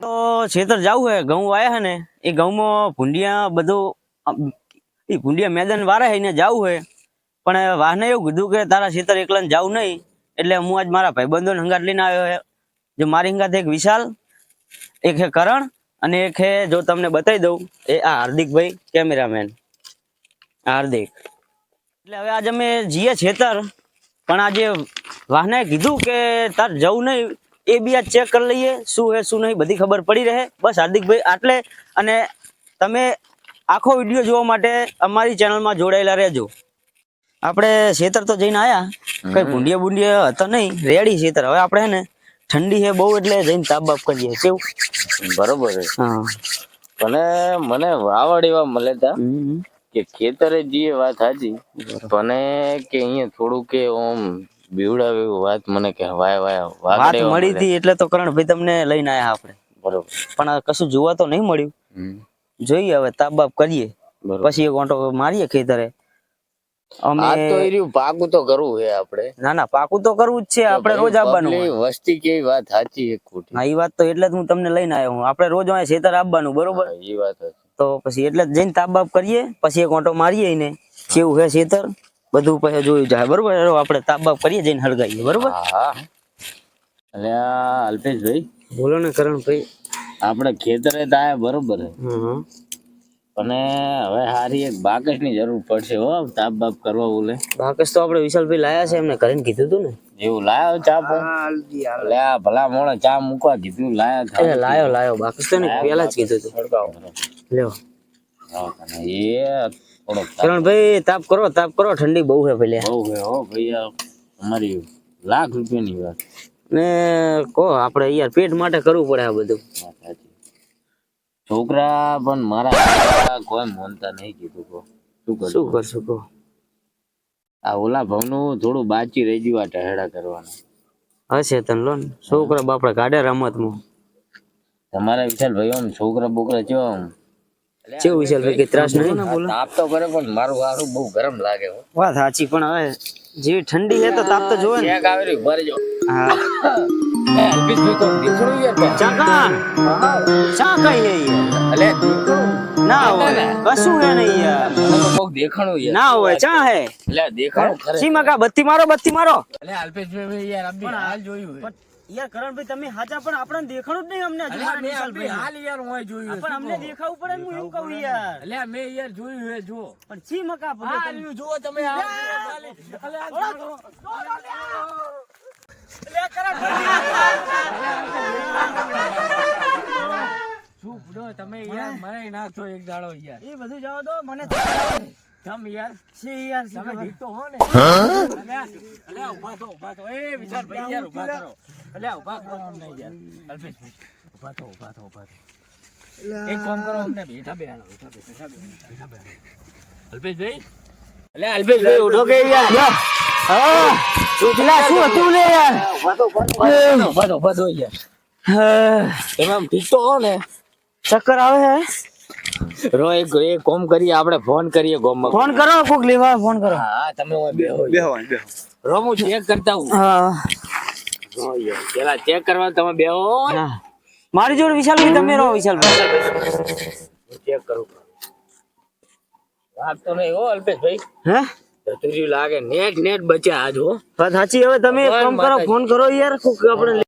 તો ખેતર જવું હે, ઘઉં વાયા હે ને, એ ઘઉંમાં ભૂંડિયા બધું એ ભૂંડિયા મેદાન વારે હે ને જવું હે. પણ વાહને એવું કીધું કે તારા ખેતર એકલાને જવું નહીં, એટલે હું આજ મારા ભાઈબંધોને હંગાત લઈને આવ્યો હે. જો મારી હંગાત એક વિશાલ, એક હે કરણ, અને એક હે જો તમને બતાવી દઉં, એ આ હાર્દિકભાઈ કેમેરામેન. હાર્દિક. એટલે હવે આજે અમે જઈએ ખેતર પણ આજે વાહને કીધું કે તાર જવું નહીં એ બી આ ચેક કરી લઈએ શું હે શું નહીં બધી ખબર પડી રહે. બસ હાર્દિકભાઈ આટલે. અને તમે આખો વીડિયો જોવા માટે અમારી ચેનલમાં જોડાયેલા રહેજો. આપણે ખેતર તો જઈને આયા. કઈ ભૂંડિયા ભૂંડિયા હતા નહીં. રેડી શેતર. હવે આપણે ને ઠંડી છે બહુ એટલે જઈને તાપ બાપ કરીએ. કેવું? બરોબર હા. અને મને વાવડ એવા મળે તા કે ખેતરે જઈએ વાત સાચી પણ કે અહીંયા થોડું કે ઓમ બીવડાવે એવું વાત મને કે વાય વાય વાત વાગડે મળી હતી એટલે તો કરણભાઈ તમને લઈને આયા આપણે. બરોબર. પણ આ કશું જોવા તો નહીં મળ્યું. હમ. જોઈએ હવે તાપ બાપ કરીએ. બરોબર. પછી એક ઓંટો મારીએ ખેતરે. અમે આ તો એ પાકું તો કરવું છે આપણે. ના ના પાકું તો કરવું જ છે આપણે રોજ આવવાનું હોય. વસ્તી કેવી વાત સાચી એક ખોટી. હા એ વાત તો એટલે જ હું તમને લઈને આવ્યો હું. આપણે રોજ અહીંયા ખેતર આવવાનું બરોબર? હા, એ વાત તો પછી એટલે જ જઈને તાપ બાપ કરીએ પછી એક ઓંટો મારીએ ને કેવું છે ખેતર. બધું પછી જોયું જાય. બરોબર? આપણે તાપ બાપ કરીએ જઈને હળગાઈએ. બરોબર? હા એટલે અલ્પેશભાઈ. બોલો ને કરણભાઈ. આપણે ખેતરે થાય બરોબર. અને હવે હારી એક બાકસની જરૂર પડશે હો તાપ બાપ કરવા બોલે. બાકસ તો આપણે વિશાલભાઈ લાયા છે એમને કરીને કીધું હતું ને. એવું લાયો ચા લે એટલે આ ભલા મોણે ચા મૂકવા કીધું લાયા લાયો લાયો. બાકસ તો ને પેલા જ કીધું હતું લ્યો. એ થોડોક તાપ તાપ કરો તાપ કરો ઠંડી બહુ છે ભલે. બહુ છે હો ભાઈ અમારી લાખ રૂપિયાની વાત. ને કો આપણે યાર પેટ માટે કરવું પડે આ બધું. છોકરા પણ મારા કોઈ મોનતા નહીં કીધું કો શું કરું શું કરશું કહો. આ ઓલા ભવનું થોડું બાચી રહી ગયું આ ટહેડા કરવાના. હશે તને લો ને. છોકરા બાપડા કાઢે રમતમાં. તમારા વિશાલ ભાઈ આમ છોકરા બોકરા કેવા આમ કેવું વિશાલભાઈ કે ત્રાસ નહીં તાપ તો કરે પણ મારું વારું બહુ ગરમ લાગે વાત સાચી પણ હવે જેવી ઠંડી છે તો તાપ તો જોવે ને. એક આવે રે જો. હા. એ અલ્પેશભાઈ કોક દીકરું યાર તો. ચાકા ચા કઈ હે અલે ના હોય કશું હે નહીં યાર. કોક દેખાણું યાર. ના હોય ચા હે. દેખાણું ખરે. મકા બત્તી મારો બત્તી મારો. અલે અલ્પેશભાઈ યાર અબી હાલ જોયું. યાર કરણભાઈ તમે હાચા પણ આપણને દેખાણું જ નહીં અમને હજુ હાલ યાર હું જોયું પણ અમને દેખાવું પડે હું એમ કહું યાર. એટલે મેં યાર જોયું હે જો પણ છી મકા પડે તમે? જુઓ તમે તમે યાર? મને નાખો એક દાડો યાર. એ બધું જવા દો મને તમ યાર સી યાર તમે જીતો હો ને. અલે અલે ઊભા થો ઊભા થો. એ વિચાર ભાઈ યાર ઊભા કરો અલે ઊભા કરો અમને યાર અલ્પેશભાઈ ઊભા થો ઊભા થો ઊભા થો. એક કામ કરો અમને બેઠા બેહાડો બેઠા બેઠા બેઠા બેહાડો. અલ્પેશભાઈ? અલે અલ્પેશભાઈ ઉઠો કે યાર? હા. ઉઠલા શું હતું લે યાર? ઊભા થો ઊભા થો ઊભા થો યાર. હા, તમે ઠીક તો હો ને. ચક્કર આવે હે? રો એક એક કોમ કરીએ આપણે ફોન કરીએ ગોમમાં. ફોન કરો કોક લેવા ફોન કરો. હા તમે બેહો. બેહો. રો હું ચેક કરતા હું. હા. રો પેલા ચેક કરવા તમે બેહો. મારી જોડે વિશાલભાઈ તમે રહો વિશાલભાઈ ચેક કરું. વાત તો નહીં હો અલ્પેશભાઈ હે? ધતુરી લાગે નેટ નેટ બચ્યા આજ હો. સાચી હવે તમે કામ કરો ફોન કરો યાર કોક આપણે